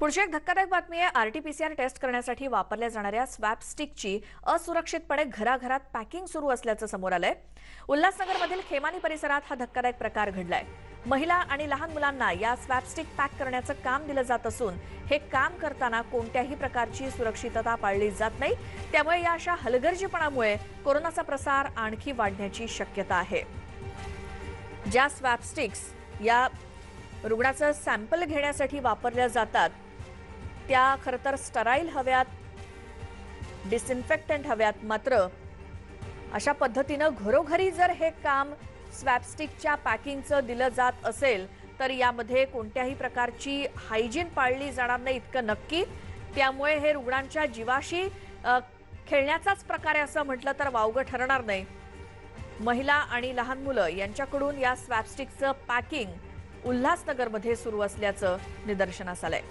पुढची एक धक्कादायक बातमी आहे आरटीपीसीआर टेस्ट करण्यासाठी वापरल्या जाणाऱ्या स्वॅप स्टिकची असुरक्षितपणे घराघरात पॅकिंग सुरू असल्याचं समोर आलंय. उल्हासनगरमधील खेमानी परिसरात हा धक्कादायक प्रकार घडलाय. महिला आणि लहान मुलांना या स्वॅपस्टिक पॅक करण्याचं काम दिलं जात असून हे काम करताना कोणत्याही प्रकारची सुरक्षितता पाळली जात नाही. त्यामुळे या अशा हलगर्जीपणामुळे कोरोनाचा प्रसार आणखी वाढण्याची शक्यता आहे. ज्या स्वॅपस्टिक्स या रुग्णाचं सॅम्पल घेण्यासाठी वापरल्या जातात त्या खरं तर स्टराईल हव्यात डिसइन्फेक्टंट हव्यात मात्र. अशा पद्धतीनं घरोघरी जर हे काम स्वॅपस्टिकच्या पॅकिंगचं दिलं जात असेल तर यामध्ये कोणत्याही प्रकारची हायजीन पाळली जाणार नाही इतकं नक्की. त्यामुळे हे रुग्णांच्या जीवाशी खेळण्याचाच प्रकार आहे असं म्हटलं तर वावगं ठरणार नाही. महिला आणि लहान मुलं यांच्याकडून या स्वॅपस्टिकचं पॅकिंग उल्हासनगरमध्ये सुरू असल्याचं निदर्शनास आलंय.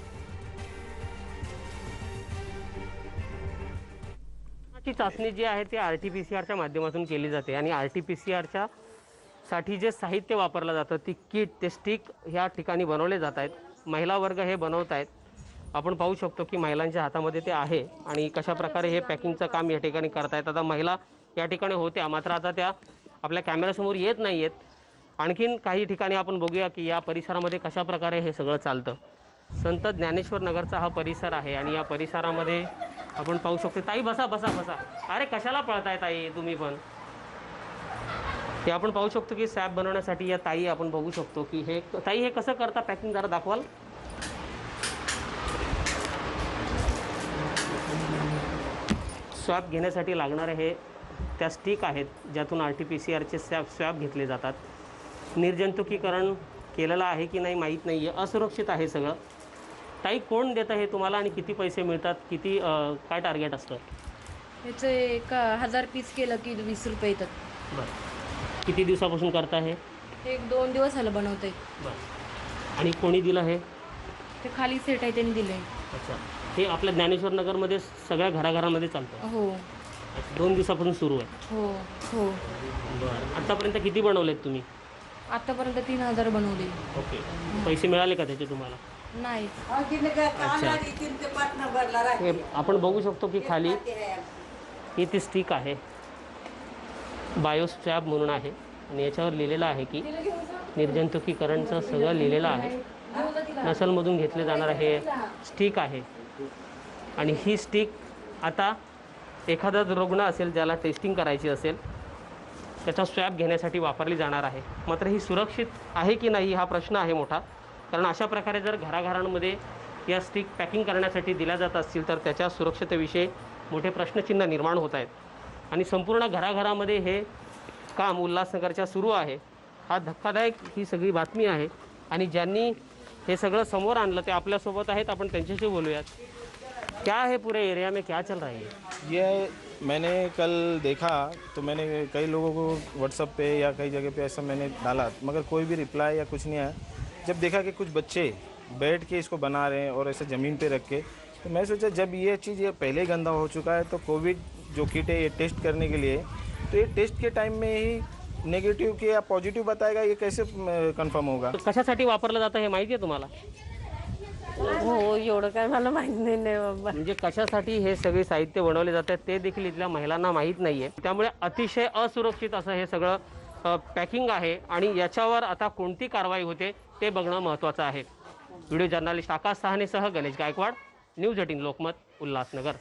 ही चाचणी जी आहे ती आर टी पी सी आरच्या माध्यमातून केली जाते आणि आर टी पी सी आरच्या साठी जे साहित्य वापरलं जातं ती किट ते स्टिक ह्या ठिकाणी बनवले जात आहेत. महिला वर्ग हे बनवत आहेत. आपण पाहू शकतो की महिलांच्या हातामध्ये ते आहे आणि कशा प्रकारे हे पॅकिंगचं काम या ठिकाणी करतायत आता महिला या ठिकाणी होत्या मात्र आता त्या आपल्या कॅमेऱ्यासमोर येत नाही आहेत आणखीन काही ठिकाणी आपण बघूया की या परिसरामध्ये कशा प्रकारे हे सगळं चालतं. संत ज्ञानेश्वर नगरचा हा परिसर आहे आणि या परिसरामध्ये आपण पाहू शकतो. ताई बसा बसा बसा. अरे कशाला पळताय ताई तुम्ही पण? ते आपण पाहू शकतो की सॅप बनवण्यासाठी या ताई आपण बघू शकतो की हे ताई हे कसं करता? पॅकिंग जरा दाखवाल. स्वॅप घेण्यासाठी लागणारे हे त्या स्टिक आहेत ज्यातून आर टी पी सी आरचे सॅप स्वॅप घेतले जातात. निर्जंतुकीकरण केलेलं आहे की नाही माहीत नाही आहे असुरक्षित आहे सगळं. ताई कोण देतं हे तुम्हाला आणि किती पैसे मिळतात? किती अं, काय टार्गेट असतं? ह्याचं एक हजार पीस केलं की वीस रुपये येतात. बरं. किती दिवसापासून करता हे? एक दोन दिवस झालं बनवते बरं. आणि कोणी दिलं हे? ते खाली सेट आहे त्यांनी दिले अच्छा. हे आपल्या ज्ञानेश्वर नगरमध्ये सगळ्या घराघरामध्ये चालतं? हो. अच्छा, दोन दिवसापासून सुरू आहे. हो हो. बरं. आत्तापर्यंत किती बनवलेत तुम्ही? आतापर्यंत तीन हजार बनवले. ओके. पैसे मिळाले का त्याचे तुम्हाला? नाही. हे आपण बघू शकतो की खाली ही ती स्टिक आहे. बायोस्टॅब म्हणून आहे. आणि याच्यावर लिहिलेलं आहे की निर्जंतुकीकरणचं सगळं लिहिलेलं आहे. नसलमधून घेतले जाणार हे स्टिक आहे. आणि ही स्टिक आता एखादा रुग्ण असेल ज्याला टेस्टिंग करायची असेल त्याचा स्वॅब घेण्यासाठी वापरली जाणार आहे. मात्र ही सुरक्षित आहे की नाही हा प्रश्न आहे मोठा. कारण अशा प्रकारे जर घराघरांमध्ये या स्टिक पॅकिंग करण्यासाठी दिल्या जात असतील तर त्याच्या सुरक्षतेविषयी मोठे प्रश्नचिन्ह निर्माण होत आहेत. आणि संपूर्ण घराघरामध्ये हे काम उल्हासनगरच्या सुरू आहे. हा धक्कादायक ही सगळी बातमी आहे. आणि ज्यांनी हे सगळं समोर आणलं ते आपल्यासोबत आहेत. आपण त्यांच्याशी बोलूयात. क्या है पूरे एरिया में? क्या चल रहा है? ये मैंने कल देखा तो मैंने कई लोगों को व्हाट्सअप पे या कई जगह पे ऐसा मैंने डाला मगर कोई भी रिप्लाई या कुछ नहीं आया। जब देखा कि कुछ बच्चे बैठ के इसको बना रहे हैं और ऐसे ज़मीन पे रख के तो मैं सोचा जब ये चीज़ ये पहले ही गंदा हो चुका है तो कोविड जो किट है ये टेस्ट करने के लिए तो ये टेस्ट के टाइम में ही नेगेटिव के या पॉजिटिव बताएगा ये कैसे कंफर्म होगा? कशासाठी वापरलं जातं हे माहिती आहे तुम्हाला? हो एवढं काय मला माहीत नाही नाही बाबा. म्हणजे कशासाठी हे सगळे साहित्य बनवले जातात ते देखील इथल्या महिलांना माहीत नाही आहे त्यामुळे अतिशय असुरक्षित असं हे सगळं पॅकिंग आहे आणि याच्यावर आता कोणती कारवाई होते ते बघणं महत्त्वाचं आहे. व्हिडिओ जर्नालिस्ट आकाश सहानेसह गणेश गायकवाड न्यूज एटीन लोकमत उल्हासनगर.